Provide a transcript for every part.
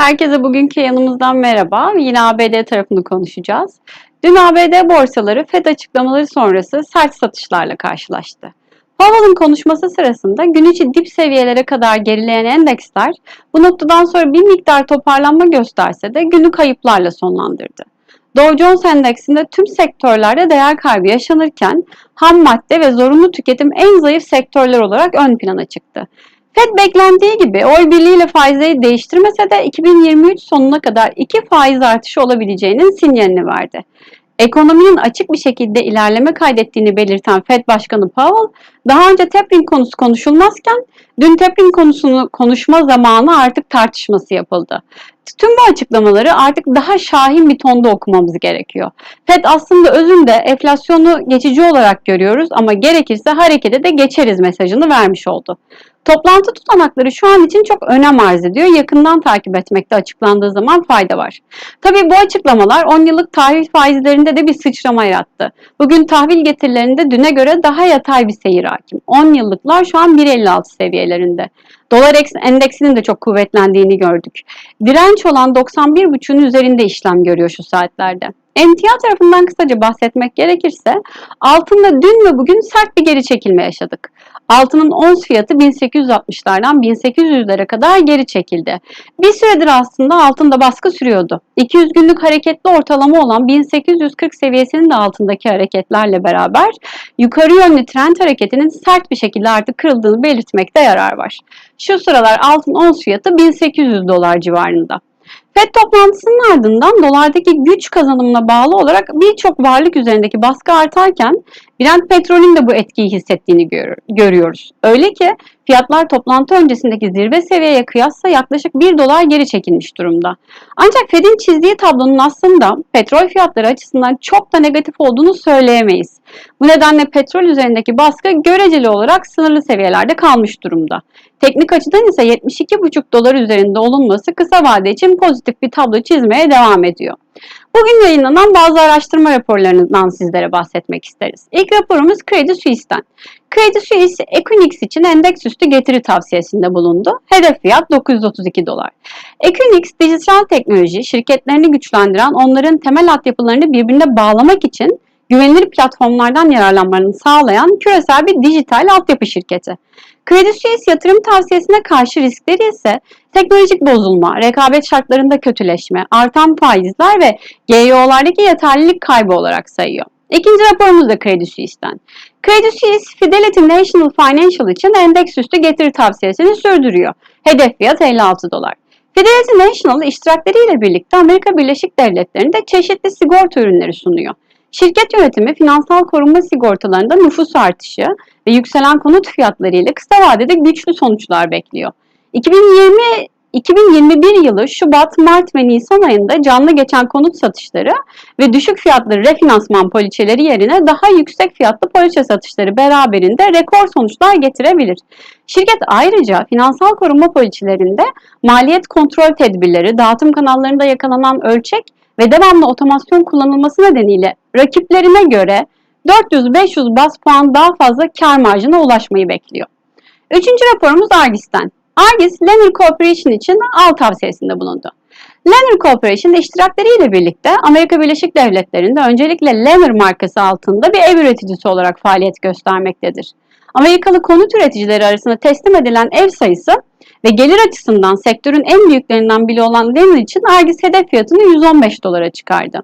Herkese bugünkü yanımızdan merhaba. Yine ABD tarafını konuşacağız. Dün ABD borsaları FED açıklamaları sonrası sert satışlarla karşılaştı. Powell'ın konuşması sırasında gün içi dip seviyelere kadar gerileyen endeksler bu noktadan sonra bir miktar toparlanma gösterse de günü kayıplarla sonlandırdı. Dow Jones Endeksinde tüm sektörlerde değer kaybı yaşanırken ham madde ve zorunlu tüketim en zayıf sektörler olarak ön plana çıktı. Fed beklendiği gibi oy birliğiyle faizleri değiştirmese de 2023 sonuna kadar iki faiz artışı olabileceğinin sinyalini verdi. Ekonominin açık bir şekilde ilerleme kaydettiğini belirten Fed Başkanı Powell, daha önce tapering konusu konuşulmazken dün tapering konusunu konuşma zamanı artık tartışması yapıldı. Tüm bu açıklamaları artık daha şahin bir tonda okumamız gerekiyor. Fed aslında özünde enflasyonu geçici olarak görüyoruz ama gerekirse harekete de geçeriz mesajını vermiş oldu. Toplantı tutanakları şu an için çok önem arz ediyor. Yakından takip etmekte açıklandığı zaman fayda var. Tabii bu açıklamalar 10 yıllık tahvil faizlerinde de bir sıçrama yarattı. Bugün tahvil getirilerinde düne göre daha yatay bir seyir hakim. 10 yıllıklar şu an 1.56 seviyelerinde. Dolar endeksinin de çok kuvvetlendiğini gördük. Direnç olan 91.5'ün üzerinde işlem görüyor şu saatlerde. Emtia tarafından kısaca bahsetmek gerekirse altında dün ve bugün sert bir geri çekilme yaşadık. Altının ons fiyatı 1860'lardan 1800'lere kadar geri çekildi. Bir süredir aslında altında baskı sürüyordu. 200 günlük hareketli ortalama olan 1840 seviyesinin de altındaki hareketlerle beraber yukarı yönlü trend hareketinin sert bir şekilde artık kırıldığını belirtmekte yarar var. Şu sıralar altın ons fiyatı 1800 dolar civarında. FED toplantısının ardından dolardaki güç kazanımına bağlı olarak birçok varlık üzerindeki baskı artarken Brent petrolün de bu etkiyi hissettiğini gör görüyoruz. Öyle ki fiyatlar toplantı öncesindeki zirve seviyeye kıyasla yaklaşık 1 dolar geri çekilmiş durumda. Ancak Fed'in çizdiği tablonun aslında petrol fiyatları açısından çok da negatif olduğunu söyleyemeyiz. Bu nedenle petrol üzerindeki baskı göreceli olarak sınırlı seviyelerde kalmış durumda. Teknik açıdan ise 72,5 dolar üzerinde olunması kısa vade için pozitif bir tablo çizmeye devam ediyor. Bugün yayınlanan bazı araştırma raporlarından sizlere bahsetmek isteriz. İlk raporumuz Credit Suisse'den. Credit Suisse, Equinix için endeks üstü getiri tavsiyesinde bulundu. Hedef fiyat 932 dolar. Equinix, dijital teknoloji şirketlerini güçlendiren onların temel altyapılarını birbirine bağlamak için güvenilir platformlardan yararlanmalarını sağlayan küresel bir dijital altyapı şirketi. Credit Suisse yatırım tavsiyesine karşı riskleri ise teknolojik bozulma, rekabet şartlarında kötüleşme, artan faizler ve GYO'lardaki yeterlilik kaybı olarak sayıyor. İkinci raporumuz da Credit Suisse'den. Credit Suisse, Fidelity National Financial için endeks üstü getiri tavsiyesini sürdürüyor. Hedef fiyat 56 dolar. Fidelity National iştirakleriyle birlikte Amerika Birleşik Devletleri'nde çeşitli sigorta ürünleri sunuyor. Şirket yönetimi finansal korunma sigortalarında nüfus artışı ve yükselen konut fiyatları ile kısa vadede güçlü sonuçlar bekliyor. 2020 2021 yılı Şubat, Mart ve Nisan ayında canlı geçen konut satışları ve düşük fiyatlı refinansman poliçeleri yerine daha yüksek fiyatlı poliçe satışları beraberinde rekor sonuçlar getirebilir. Şirket ayrıca finansal korunma poliçelerinde maliyet kontrol tedbirleri, dağıtım kanallarında yakalanan ölçek ve devamlı otomasyon kullanılması nedeniyle rakiplerine göre 400-500 bas puan daha fazla kar marjına ulaşmayı bekliyor. Üçüncü raporumuz Argis'ten. Argis, Lenner Corporation için al tavsiyesinde bulundu. Lenner Corporation iştirakleriyle birlikte Amerika Birleşik Devletleri'nde öncelikle Lenner markası altında bir ev üreticisi olarak faaliyet göstermektedir. Amerikalı konut üreticileri arasında teslim edilen ev sayısı ve gelir açısından sektörün en büyüklerinden biri olan Lennar için Argis hedef fiyatını 115 dolara çıkardı.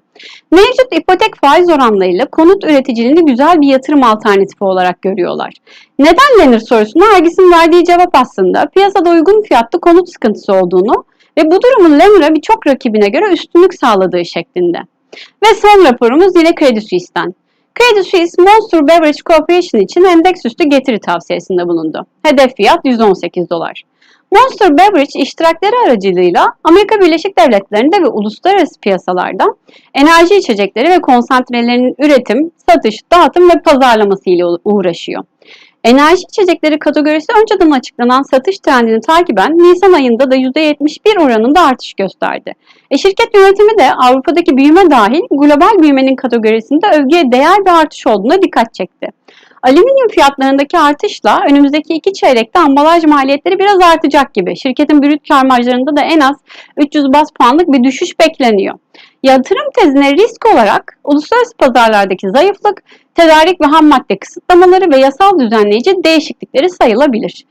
Mevcut ipotek faiz oranlarıyla konut üreticiliğini güzel bir yatırım alternatifi olarak görüyorlar. Neden Lennar sorusuna Argis'in verdiği cevap aslında piyasada uygun fiyatlı konut sıkıntısı olduğunu ve bu durumun Lennar'a birçok rakibine göre üstünlük sağladığı şeklinde. Ve son raporumuz yine Credit Suisse'den. Credit Suisse Monster Beverage Corporation için endeks üstü getiri tavsiyesinde bulundu. Hedef fiyat 118 dolar. Monster Beverage iştirakleri aracılığıyla Amerika Birleşik Devletleri'nde ve uluslararası piyasalarda enerji içecekleri ve konsantrelerinin üretim, satış, dağıtım ve pazarlaması ile uğraşıyor. Enerji içecekleri kategorisi önceden açıklanan satış trendini takiben Nisan ayında da %71 oranında artış gösterdi. E şirket yönetimi de Avrupa'daki büyüme dahil global büyümenin kategorisinde övgüye değer bir artış olduğuna dikkat çekti. Alüminyum fiyatlarındaki artışla önümüzdeki iki çeyrekte ambalaj maliyetleri biraz artacak gibi. Şirketin brüt kar marjlarında da en az 300 bas puanlık bir düşüş bekleniyor. Yatırım tezine risk olarak uluslararası pazarlardaki zayıflık, tedarik ve ham madde kısıtlamaları ve yasal düzenleyici değişiklikleri sayılabilir.